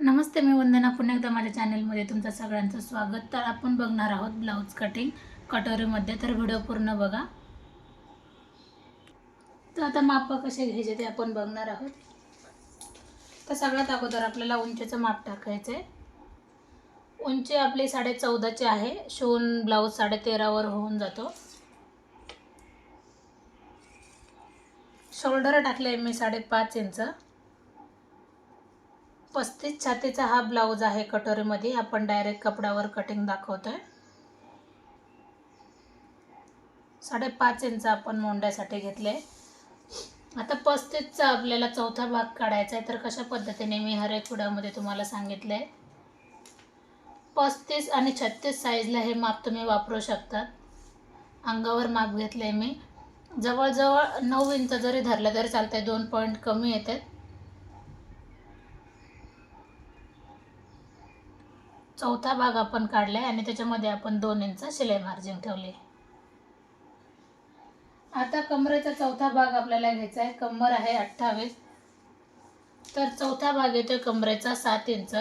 नमस्ते मी वंदना. पुन्हा एकदा माझ्या चॅनलमध्ये तुमचं सगळ्यांचं स्वागत. तर आपण बघणार आहोत ब्लाऊज कटिंग कटोरीमध्ये. तर व्हिडिओ पूर्ण बघा. तर आता माप कसे घ्यायचे ते आपण बघणार आहोत. तर सगळ्यात अगोदर आपल्याला उंचीचं माप टाकायचं आहे. उंची आपली साडे चौदाची आहे. शिवून ब्लाऊज साडे तेरावर होऊन जातो. शोल्डर टाकले मी साडेपाच इंच. पस्तीस छातीचा हा ब्लाऊज आहे कटोरीमध्ये. आपण डायरेक्ट कपड्यावर कटिंग दाखवतोय. साडेपाच इंच आपण मोंड्यासाठी घेतले. आता पस्तीसचा आपल्याला चौथा भाग काढायचा आहे तर कशा पद्धतीने मी हर एक पुढ्यामध्ये तुम्हाला सांगितलं. आहे पस्तीस आणि छत्तीस साईजला हे माप तुम्ही वापरू शकतात. अंगावर माप घेतलं आहे मी. जवळजवळ नऊ इंच जरी धरलं तरी चालतं आहे दोन पॉईंट कमी येतात. चौथा भाग आपण काढलाय आणि त्याच्यामध्ये आपण दोन इंच शिलाई मार्जिन ठेवले. आता कमरेचा चौथा भाग आपल्याला घ्यायचा आहे. कंबर आहे अठ्ठावीस. तर चौथा भाग येतोय कमरेचा सात इंच.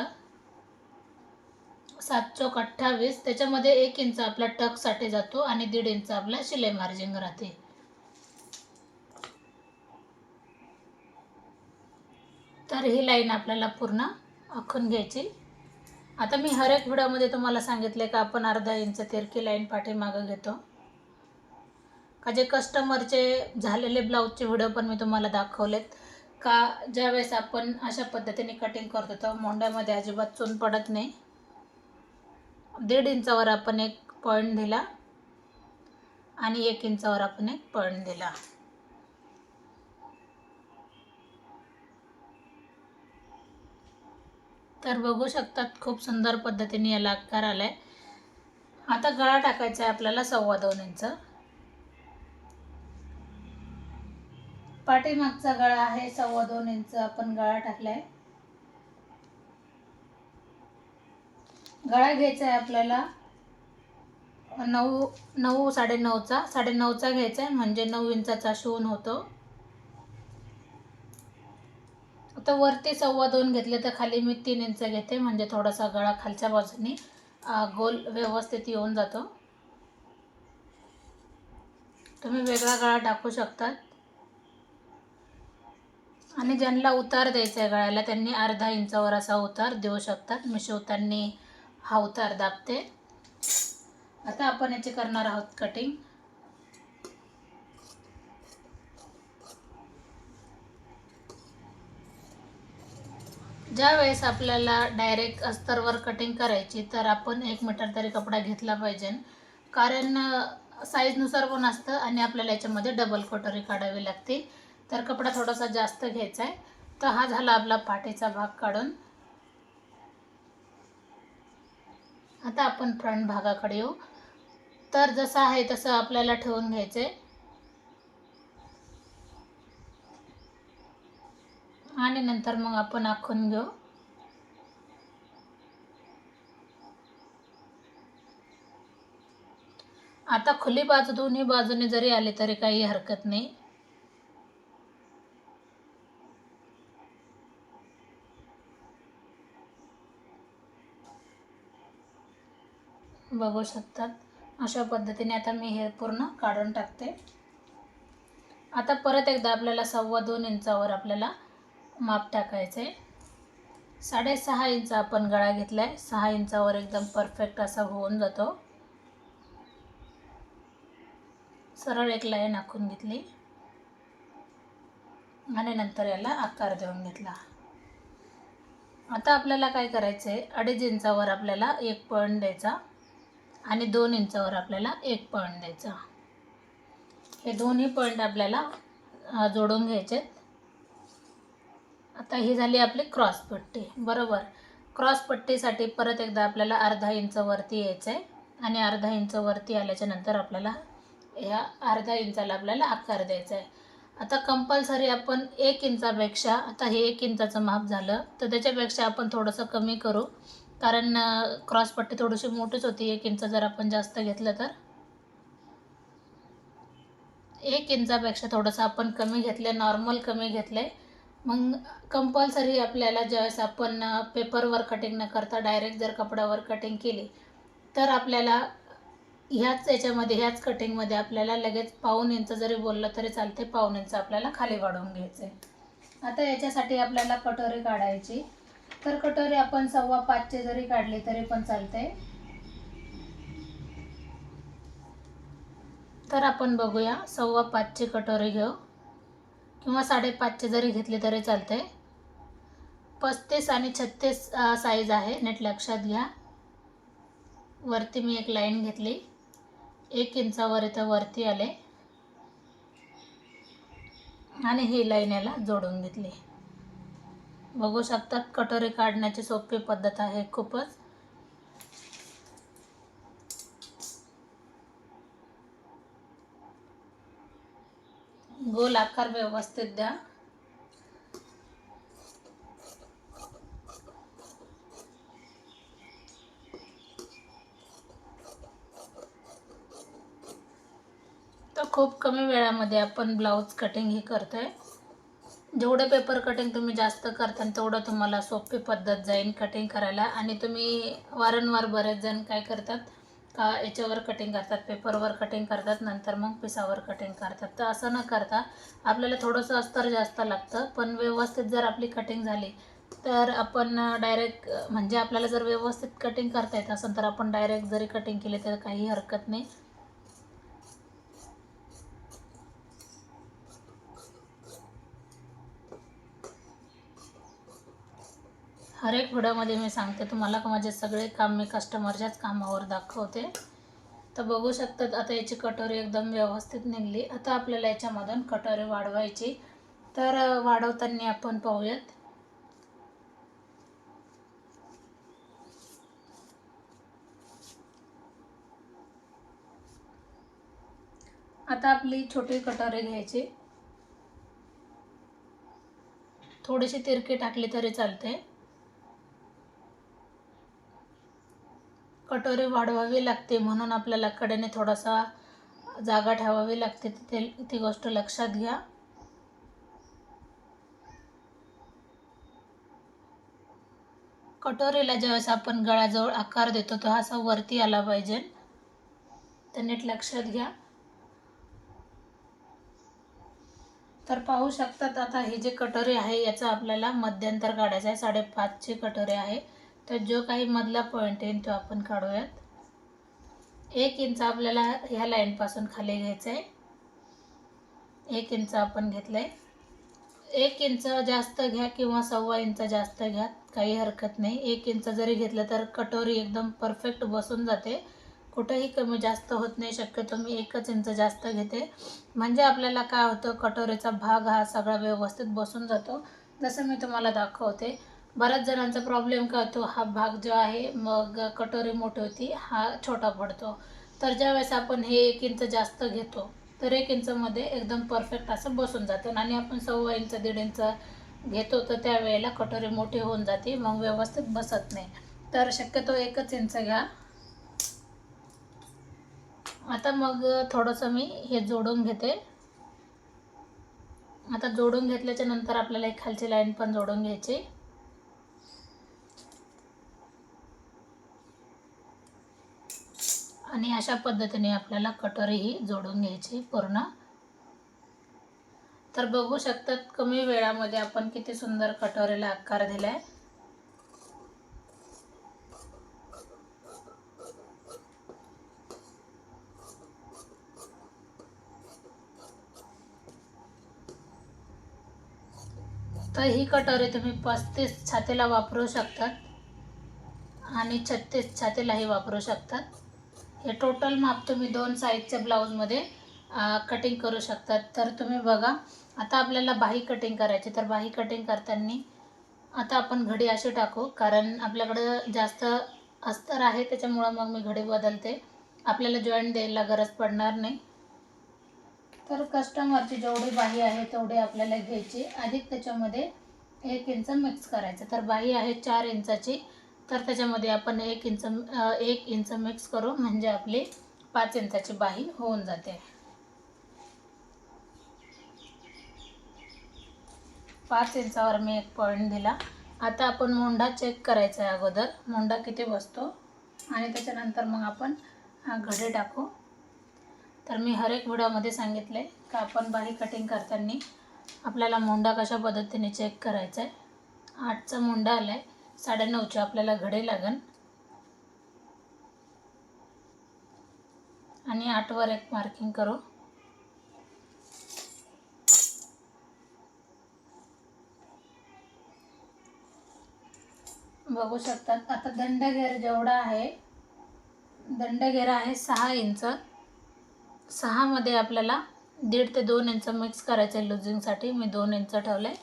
सात चौक अठ्ठावीस. त्याच्यामध्ये एक इंच आपला टकसाठी जातो आणि दीड इंच आपला शिलाई मार्जिन राहते. तर ही लाईन आपल्याला पूर्ण आखून घ्यायची. आता मी हर एक व्हिडिओमध्ये तुम्हाला सांगितले का आपण अर्धा इंच तिरकी लाईन पाठीमागं घेतो. का जे कस्टमरचे झालेले ब्लाऊजचे व्हिडिओ पण मी तुम्हाला दाखवलेत. का ज्यावेळेस आपण अशा पद्धतीने कटिंग करतो तर मोंड्यामध्ये अजिबात चून पडत नाही. दीड इंचावर आपण एक पॉईंट दिला आणि एक इंचावर आपण एक पॉईंट दिला. तर बघू शकतात खूप सुंदर पद्धतीने याला आकार आलाय. आता गळा टाकायचा आहे आपल्याला सव्वा दोन इंच. पाठीमागचा गळा आहे सव्वा दोन इंच आपण गळा टाकलाय. गळा घ्यायचा आहे आपल्याला नऊ नऊ साडेनऊचा. साडेनऊचा घ्यायचा आहे म्हणजे नऊ इंचाचा शिवून होतो. फक्त वरती सव्वा दोन घेतले तर खाली मी तीन इंच घेते. म्हणजे थोडासा गळा खालच्या बाजूनी गोल व्यवस्थित येऊन जातो. तुम्ही वेगळा गळा टाकू शकतात. आणि ज्यांना उतार द्यायचा आहे गळ्याला त्यांनी अर्धा इंचावर असा उतार देऊ शकतात. मी शिवताना हा उतार दाबते. आता आपण याची करणार आहोत कटिंग ज्या वेळेस आपल्याला डायरेक्ट अस्तरवर कटिंग करायची तर आपण एक मीटर तरी कपडा घेतला पाहिजे. कारण साईजनुसार पण असतं आणि आपल्याला याच्यामध्ये डबल कटोरी काढावी लागते. तर कपडा थोडासा जास्त घ्यायचा आहे. तर हा झाला आपला पाठीचा भाग काढून. आता आपण फ्रंट भागाकडे येऊ. तर जसं आहे तसं आपल्याला ठेवून घ्यायचं आहे आणि नंतर मग आपण आखून घेऊ. आता खुली बाजू दोन्ही बाजूने जरी आले तरी काही हरकत नाही. बघू शकतात. अशा पद्धतीने आता मी हे पूर्ण काढून टाकते. आता परत एकदा आपल्याला सव्वा दोन इंचावर आपल्याला माप टाकायचं. आहे साडेसहा इंच आपण गळा घेतला आहे सहा इंचावर एकदम परफेक्ट असा होऊन जातो. सरळ एक लाईन आखून घेतली. आणि नंतर याला आकार देऊन घेतला. आता आपल्याला काय करायचं आहे अडीच इंचावर आपल्याला एक पॉईंट द्यायचा आणि दोन इंचावर आपल्याला एक पॉईंट द्यायचा. हे दोन्ही पॉईंट आपल्याला जोडून घ्यायचे आता ही झाली आपली क्रॉस पट्टी. बरोबर. क्रॉस पट्टीसाठी परत एकदा आपल्याला अर्धा इंच वरती यायचं आहे आणि अर्धा इंच वरती आल्याच्यानंतर आपल्याला ह्या अर्धा इंचाला आपल्याला आकार द्यायचा आहे आता कंपल्सरी आपण एक इंचापेक्षा आता हे एक इंचाचं माप झालं तर त्याच्यापेक्षा आपण थोडंसं कमी करू. कारण क्रॉस पट्टी थोडीशी मोठीच होती एक इंच जर आपण जास्त घेतलं तर. एक इंचापेक्षा थोडंसं आपण कमी घेतलं नॉर्मल कमी घेतलं आहे मग कंपल्सरी आपल्याला ज्यावेळेस आपण पेपरवर कटिंग न करता डायरेक्ट जर कपड्यावर कटिंग केली तर आपल्याला ह्याच याच्यामध्ये ह्याच कटिंगमध्ये आपल्याला लगेच पाऊन इंच जरी बोललं तरी चालते पाऊन इंच आपल्याला खाली वाढवून घ्यायचं. आहे आता याच्यासाठी आपल्याला कटोरी काढायची. तर कटोरी आपण सव्वा पाचचे जरी काढली तरी पण चालते. तर आपण बघूया सव्वा पाचची कटोरी घेऊ. किंवा साडेपाचचे जरी घेतले तरी चालते पस्तीस आणि छत्तीस साईज आहे. नीट लक्षात घ्या. वरती मी एक लाईन घेतली. एक इंचावर इथं वरती आले. आणि ही लाईन याला जोडून घेतली. बघू शकतात कटोरी काढण्याची सोपी पद्धत आहे खूपच. गोल आकार व्यवस्थित द्या. तर खूप कमी वेळामध्ये आपण ब्लाऊज कटिंग ही करतोय. जेवढं पेपर कटिंग तुम्ही जास्त करता तेवढं तुम्हाला सोपी पद्धत जाईल कटिंग करायला. आणि तुम्ही वारंवार बरेच जण काय करतात का याच्यावर कटिंग करतात? पेपरवर कटिंग करतात नंतर मग पिसावर कटिंग करतात. तर असं न करता आपल्याला थोडंसं अस्तर जास्त लागतं. पण व्यवस्थित जर आपली कटिंग झाली तर आपण डायरेक्ट म्हणजे आपल्याला जर व्यवस्थित कटिंग करता येत असेल तर आपण डायरेक्ट जरी कटिंग केली तर काही हरकत नाही. हर एक व्हिडिओमध्ये मी सांगते तुम्हाला का माझे सगळे काम मी कस्टमरच्याच कामावर दाखवते. तर बघू शकतात आता याची कटोरी एकदम व्यवस्थित निघली. आता आपल्याला याच्यामधून कटोरी वाढवायची. तर वाढवताना आपण पाहूयात. आता आपली छोटी कटोरी घ्यायची. थोडीशी तिरकी टाकली तरी चालते. कटोरी वाढवावी लागते म्हणून आपल्याला कडेने थोडासा जागा ठेवावी लागते. तिथे ती गोष्ट लक्षात घ्या. कटोरीला ज्यावेळेस आपण गळ्याजवळ आकार देतो तो हा असा वरती आला पाहिजे. तर नीट लक्षात घ्या. तर पाहू शकतात आता ही जी कटोरी आहे याचं आपल्याला मध्यंतर काढायचं आहे. साडेपाचची कटोरी आहे. तर जो काही मधला पॉईंट आहे तो आपण काढूयात. एक इंच आपल्याला ह्या लाईनपासून खाली घ्यायचं आहे एक इंच आपण घेतलं आहे एक इंच जास्त घ्या किंवा सव्वा इंच जास्त घ्या काही हरकत नाही. एक इंच जरी घेतलं तर कटोरी एकदम परफेक्ट बसून जाते. कुठंही कमी जास्त होत नाही शक्यतो मी एकच इंच जास्त घेते. म्हणजे आपल्याला काय होतं कटोरीचा भाग हा सगळा व्यवस्थित बसून जातो. जसं मी तुम्हाला दाखवते बऱ्याच जणांचा प्रॉब्लेम कळतो होतो हा भाग जो आहे मग कटोरी मोठी होती हा छोटा पडतो. तर ज्यावेळेस आपण हे एक इंच जास्त घेतो तर एक इंचमध्ये एकदम परफेक्ट असं बसून जातं. आणि आपण सव्वा इंच दीड इंच घेतो तर त्यावेळेला कटोरी मोठी होऊन जाते मग व्यवस्थित बसत नाही. तर शक्यतो एकच इंच घ्या. आता मग थोडंसं मी हे जोडून घेते. आता जोडून घेतल्याच्या नंतर आपल्याला एक खालची लाईन पण जोडून घ्यायची. आणि अशा पद्धतीने आपल्याला कटोरी ही जोडून घ्यायची पूर्ण. तर बघू शकतात कमी वेळामध्ये आपण किती सुंदर कटोरीला आकार दिला आहे तर ही कटोरी तुम्ही पस्तीस छातीला वापरू शकतात आणि छत्तीस छातीलाही वापरू शकतात. हे टोटल माप तुम्ही दोन साईजच्या ब्लाऊजमध्ये कटिंग करू शकतात. तर तुम्ही बघा आता आपल्याला बाही कटिंग करायची. तर बाही कटिंग करताना आता आपण घडी अशी टाकू. कारण आपल्याकडं जास्त अस्तर आहे त्याच्यामुळं मग मी घडी बदलते. आपल्याला जॉईंट द्यायला गरज पडणार नाही. तर कस्टमरची जेवढी बाही आहे तेवढी आपल्याला घ्यायची. अधिक त्याच्यामध्ये एक इंच मिक्स करायचं. तर बाही आहे चार इंचाची तर त्याच्यामध्ये आपण एक इंच एक इंच मिक्स करू म्हणजे आपली पाच इंचाची बाही होऊन जाते. पाच इंचावर मी एक पॉईंट दिला. आता आपण मोंडा चेक करायचा आहे अगोदर. मोंडा किती बसतो? आणि त्याच्यानंतर मग आपण घडे टाकू. तर मी हर एक व्हिडिओमध्ये सांगितले का आपण बाही कटिंग करताना आपल्याला मोंडा कशा पद्धतीने चेक करायचा आहे आठचा मोंडा आला आहे साडेनऊचे आपल्याला घडे लागन. आणि आठवर एक मार्किंग करू. बघू शकतात. आता दंडघेर जेवढा आहे दंडघेर आहे सहा इंच. सहामध्ये आपल्याला दीड ते दोन इंच मिक्स करायचं आहे लुझिंगसाठी मी दोन इंच ठेवले.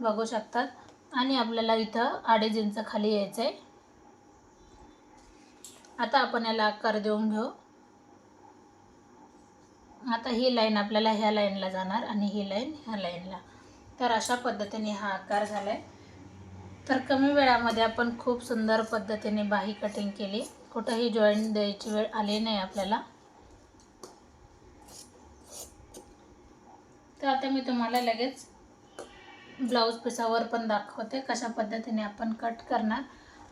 बघू शकतात. आणि आपल्याला इथं अडीच इंच खाली यायचं आहे आता आपण याला आकार देऊन घेऊ. आता ही लाईन आपल्याला ह्या लाईनला जाणार आणि ही लाईन ह्या लाईनला. तर अशा पद्धतीने हा आकार झाला आहे तर कमी वेळामध्ये आपण खूप सुंदर पद्धतीने बाही कटिंग केली. कुठंही जॉईंट द्यायची वेळ आली नाही आपल्याला. तर आता मी तुम्हाला लगेच ब्लाऊज पिसावर पण दाखवते कशा पद्धतीने आपण कट करणार.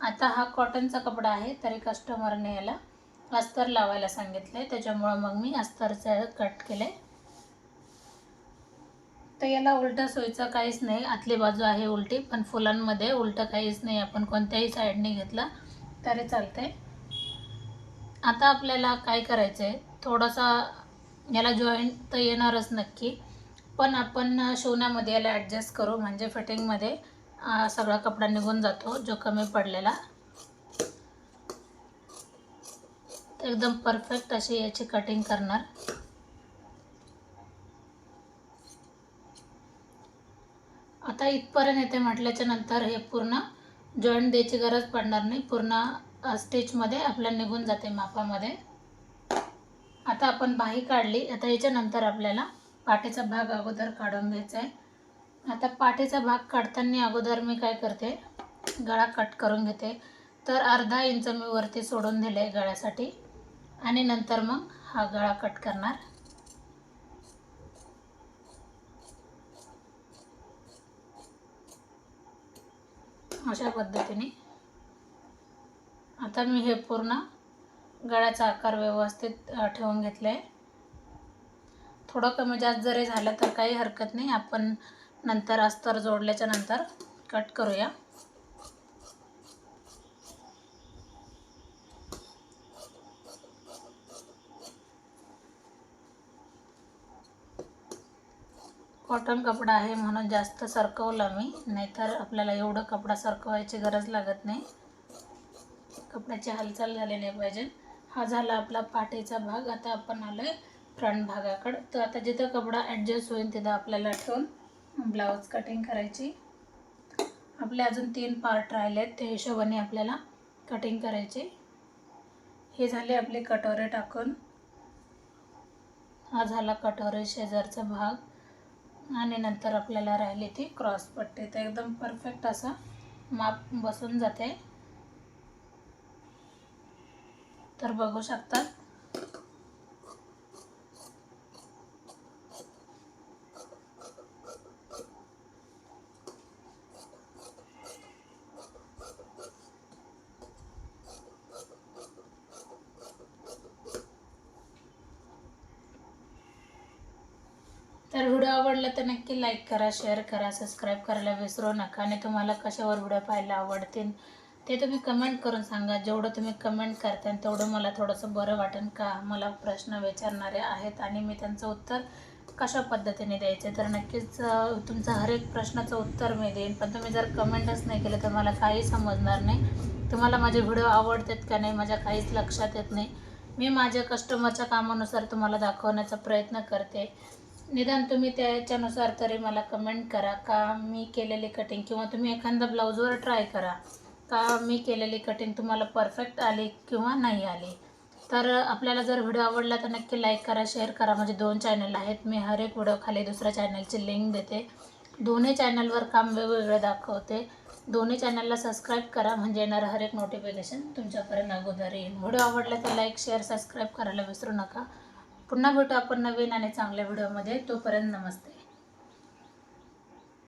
आता हा कॉटनचा कपडा आहे तरी कस्टमरने याला अस्तर लावायला सांगितलं आहे त्याच्यामुळं मग मी अस्तरचं कट केलं आहे तर याला उलटं सोयीचं काहीच नाही. आतली बाजू आहे उलटी पण फुलांमध्ये उलटं काहीच नाही. आपण कोणत्याही साईडने घेतलं तरी चालते आता आपल्याला काय करायचं आहे थोडासा याला जॉईंट तर येणारच नक्की. पण आपण शिवण्यामध्ये याला ॲडजस्ट करू. म्हणजे फिटिंगमध्ये सगळा कपडा निघून जातो जो कमी पडलेला. एकदम परफेक्ट अशी याची कटिंग करणार. आता इथपर्यंत येते म्हटल्याच्या नंतर हे पूर्ण जॉईंट द्यायची गरज पडणार नाही. पूर्ण स्टिचमध्ये आपल्या निघून जाते मापामध्ये. आता आपण बाही काढली. आता याच्यानंतर आपल्याला पाठीचा भाग अगोदर काढून घ्यायचा आहे आता पाठीचा भाग काढताना अगोदर मी काय करते गळा कट करून घेते. तर अर्धा इंच मी वरती सोडून दिले गळ्यासाठी. आणि नंतर मग हा गळा कट करणार. अशा पद्धतीने. आता मी हे पूर्ण गळ्याचा आकार व्यवस्थित ठेवून घेतला आहे थोडं कमी जास्त जरी झालं तर काही हरकत नाही. आपण नंतर अस्तर जोडल्याच्या नंतर कट करूया. कॉटन कपडा आहे म्हणून जास्त सरकवला मी. नाहीतर आपल्याला एवढं कपडा सरकवायची गरज लागत नाही. कपड्याची हालचाल झाली नाही पाहिजे. हा झाला आपला पाठीचा भाग. आता आपण आलो आहे फ्रंट भागाकडं तर आता जिथं कपडा ॲडजस्ट होईल तिथं आपल्याला ठेवून ब्लाऊज कटिंग करायची. आपले अजून तीन पार्ट राहिले आहेत त्या हिशोबाने आपल्याला कटिंग करायची. हे झाले आपले कटोरे टाकून. हा झाला कटोरे शेजारचा भाग. आणि नंतर आपल्याला राहिली ती क्रॉस पट्टी. तर एकदम परफेक्ट असा माप बसून जाते. तर बघू शकतात तर व्हिडिओ आवडला तर नक्की लाईक करा शेअर करा सबस्क्राईब करायला विसरू नका आणि तुम्हाला कशावर व्हिडिओ पाहायला आवडतील ते तुम्ही कमेंट करून सांगा. जेवढं तुम्ही कमेंट करता तेवढं मला थोडंसं बरं वाटेल का? मला प्रश्न विचारणारे आहेत आणि मी त्यांचं उत्तर कशा पद्धतीने द्यायचे? तर नक्कीच तुमचा हर एक प्रश्नाचं उत्तर मी देईन. पण तुम्ही जर कमेंटच नाही केलं तर मला काही समजणार नाही. तुम्हाला माझे व्हिडिओ आवडतात का नाही? माझ्या काहीच लक्षात येत नाही. मी माझ्या कस्टमरच्या कामानुसार तुम्हाला दाखवण्याचा प्रयत्न करते. निदान तुम्ही त्याच्यानुसार तरी मला कमेंट करा का मी केलेली कटिंग किंवा तुम्ही एखादा ब्लाऊजवर ट्राय करा. का मी केलेली कटिंग तुम्हाला परफेक्ट आली किंवा नाही आली. तर आपल्याला जर व्हिडिओ आवडला तर नक्की लाईक करा शेअर करा. म्हणजे दोन चॅनल आहेत. मी हर एक व्हिडिओ खाली दुसऱ्या चॅनलची लिंक देते. दोन्ही चॅनलवर काम वेगवेगळे दाखवते. दोन्ही चॅनलला सबस्क्राईब करा. म्हणजे येणारं हर एक नोटिफिकेशन तुमच्यापर्यंत अगोदर येईल. व्हिडिओ आवडला तर लाईक शेअर सबस्क्राईब करायला विसरू नका. पुन्हा भेटू आपण नवीन आणि चांगल्या व्हिडिओमध्ये. तोपर्यंत नमस्ते.